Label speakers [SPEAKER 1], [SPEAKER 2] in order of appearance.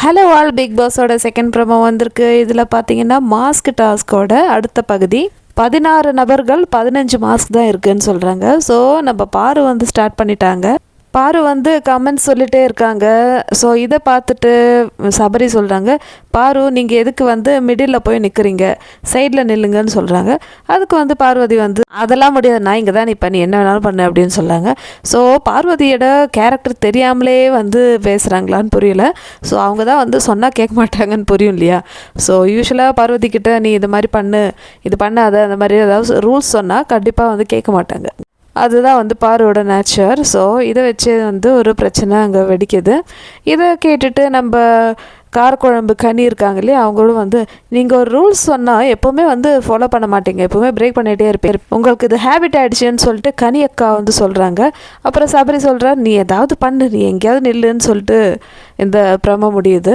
[SPEAKER 1] Hello all big பாஸோட second promo வந்திருக்கு. இதில் பார்த்தீங்கன்னா மாஸ்க் டாஸ்கோட அடுத்த பகுதி. பதினாறு நபர்கள் பதினஞ்சு மாஸ்க் தான் இருக்குன்னு சொல்கிறாங்க ஸோ நம்ம பாரு வந்து ஸ்டார்ட் பண்ணிட்டாங்க. பாரு வந்து கமெண்ட்ஸ் சொல்லிட்டே இருக்காங்க. ஸோ இதை பார்த்துட்டு சபரி சொல்கிறாங்க பாரு நீங்கள் எதுக்கு வந்து மிடில் போய் நிற்கிறீங்க சைடில் நில்லுங்கன்னு சொல்கிறாங்க அதுக்கு வந்து பார்வதி வந்து அதெல்லாம் முடியாது நான் இங்கே தான் இப்போ நீ என்ன வேணாலும் பண்ணு அப்படின்னு சொல்கிறாங்க ஸோ பார்வதியோட கேரக்டர் தெரியாமலே வந்து பேசுகிறாங்களான்னு புரியல. ஸோ அவங்க தான் வந்து சொன்னால் கேட்க மாட்டாங்கன்னு புரியும் இல்லையா? ஸோ யூஸ்வலாக பார்வதி கிட்ட நீ இது மாதிரி பண்ணு இது பண்ணாத அந்த மாதிரி ஏதாவது ரூல்ஸ் சொன்னால் கண்டிப்பாக வந்து கேட்க மாட்டாங்க. அதுதான் வந்து பாரோட நேச்சர் ஸோ இதை வச்சு வந்து ஒரு பிரச்சனை அங்கே வெடிக்குது. இதை கேட்டுட்டு நம்ம காரக்குழம்பு கனி இருக்காங்க இல்லையா அவங்களும் வந்து நீங்கள் ஒரு ரூல்ஸ் சொன்னால் எப்போவுமே வந்து ஃபாலோ பண்ண மாட்டீங்க. எப்போவுமே பிரேக் பண்ணிகிட்டே இருப்பேன் உங்களுக்கு இது ஹேபிட் ஆகிடுச்சின்னு சொல்லிட்டு கனி அக்கா வந்து சொல்கிறாங்க அப்புறம் சபரி சொல்கிறார் நீ ஏதாவது பண்ணு. நீ எங்கேயாவது நில்லுன்னு சொல்லிட்டு இந்த பிரம முடியுது.